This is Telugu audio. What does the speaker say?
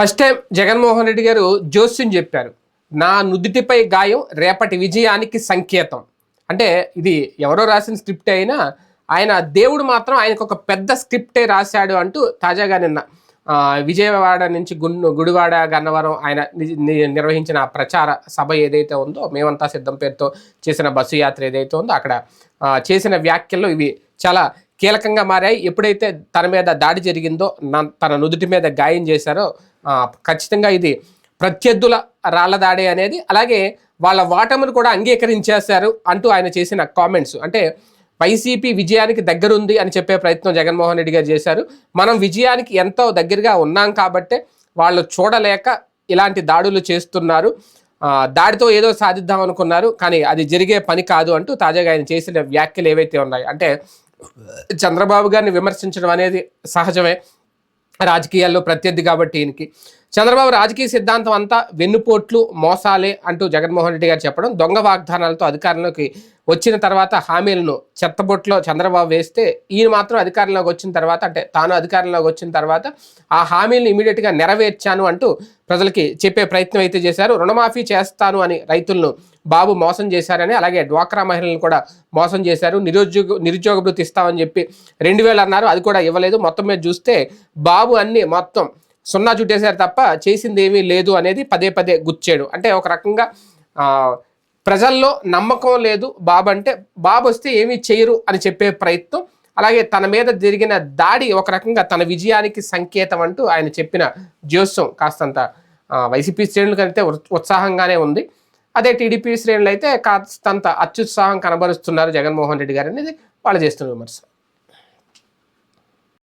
ఫస్ట్ టైం జగన్మోహన్ రెడ్డి గారు జోస్యం చెప్పారు. నా నుదుటిపై గాయం రేపటి విజయానికి సంకేతం. అంటే ఇది ఎవరో రాసిన స్క్రిప్ట్ అయినా ఆయన దేవుడు మాత్రం ఆయనకు ఒక పెద్ద స్క్రిప్టే రాశాడు అంటూ తాజాగా నిన్న విజయవాడ నుంచి గుండు గుడివాడ గన్నవరం ఆయన ని- నిర్వహించిన ప్రచార సభ ఏదైతే ఉందో మేమంతా సిద్ధం పేరుతో చేసిన బస్సు యాత్ర ఏదైతే ఉందో అక్కడ చేసిన వ్యాఖ్యల్లో ఇవి చాలా కీలకంగా మారాయి. ఎప్పుడైతే తన మీద దాడి జరిగిందో తన నుదుటి మీద గాయం చేశారో ఖచ్చితంగా ఇది ప్రత్యర్థుల రాళ్ళ దాడి అనేది. అలాగే వాళ్ళ వాటమును కూడా అంగీకరించేశారు అంటూ ఆయన చేసిన కామెంట్స్. అంటే వైసీపీ విజయానికి దగ్గరుంది అని చెప్పే ప్రయత్నం జగన్మోహన్ రెడ్డి గారు చేశారు. మనం విజయానికి ఎంతో దగ్గరగా ఉన్నాం కాబట్టే వాళ్ళు చూడలేక ఇలాంటి దాడులు చేస్తున్నారు. దాడితో ఏదో సాధిద్దాం అనుకున్నారు కానీ అది జరిగే పని కాదు అంటూ తాజాగా ఆయన చేసిన వ్యాఖ్యలు ఏవైతే ఉన్నాయి అంటే చంద్రబాబు గారిని విమర్శించడం అనేది సహజమే. రాజకీయాల్లో ప్రత్యర్థి కాబట్టి ఈయనకి. చంద్రబాబు రాజకీయ సిద్ధాంతం అంతా వెన్నుపోట్లు మోసాలే అంటూ జగన్మోహన్ రెడ్డి గారు చెప్పడం దొంగ వాగ్దానాలతో అధికారంలోకి వచ్చిన తర్వాత హామీలను చెత్తబొట్లో చంద్రబాబు వేస్తే ఈయన మాత్రం అధికారంలోకి వచ్చిన తర్వాత అంటే తాను అధికారంలోకి వచ్చిన తర్వాత ఆ హామీలను ఇమీడియట్గా నెరవేర్చాను అంటూ ప్రజలకి చెప్పే ప్రయత్నం అయితే చేశారు. రుణమాఫీ చేస్తాను అని రైతులను బాబు మోసం చేశారని అలాగే డ్వాక్రా మహిళలను కూడా మోసం చేశారు. నిరుద్యోగ నిరుద్యోగ భృతి ఇస్తామని చెప్పి రెండు వేలు అన్నారు. అది కూడా ఇవ్వలేదు. మొత్తం మీద చూస్తే బాబు అన్ని మొత్తం సున్నా చుట్టేశారు తప్ప చేసింది ఏమీ లేదు అనేది పదే పదే గుచ్చాడు. అంటే ఒక రకంగా ప్రజల్లో నమ్మకం లేదు బాబు అంటే బాబు వస్తే ఏమీ చేయరు అని చెప్పే ప్రయత్నం. అలాగే తన మీద జరిగిన దాడి ఒక రకంగా తన విజయానికి సంకేతం అంటూ ఆయన చెప్పిన జోస్యం కాస్తంత వైసీపీ శ్రేణులకు అయితే ఉత్- ఉత్సాహంగానే ఉంది. అదే టీడీపీ శ్రేణులు అయితే కాస్తంత అత్యుత్సాహం కనబరుస్తున్నారు జగన్మోహన్ రెడ్డి గారు అనేది వాళ్ళు చేస్తున్న విమర్శ.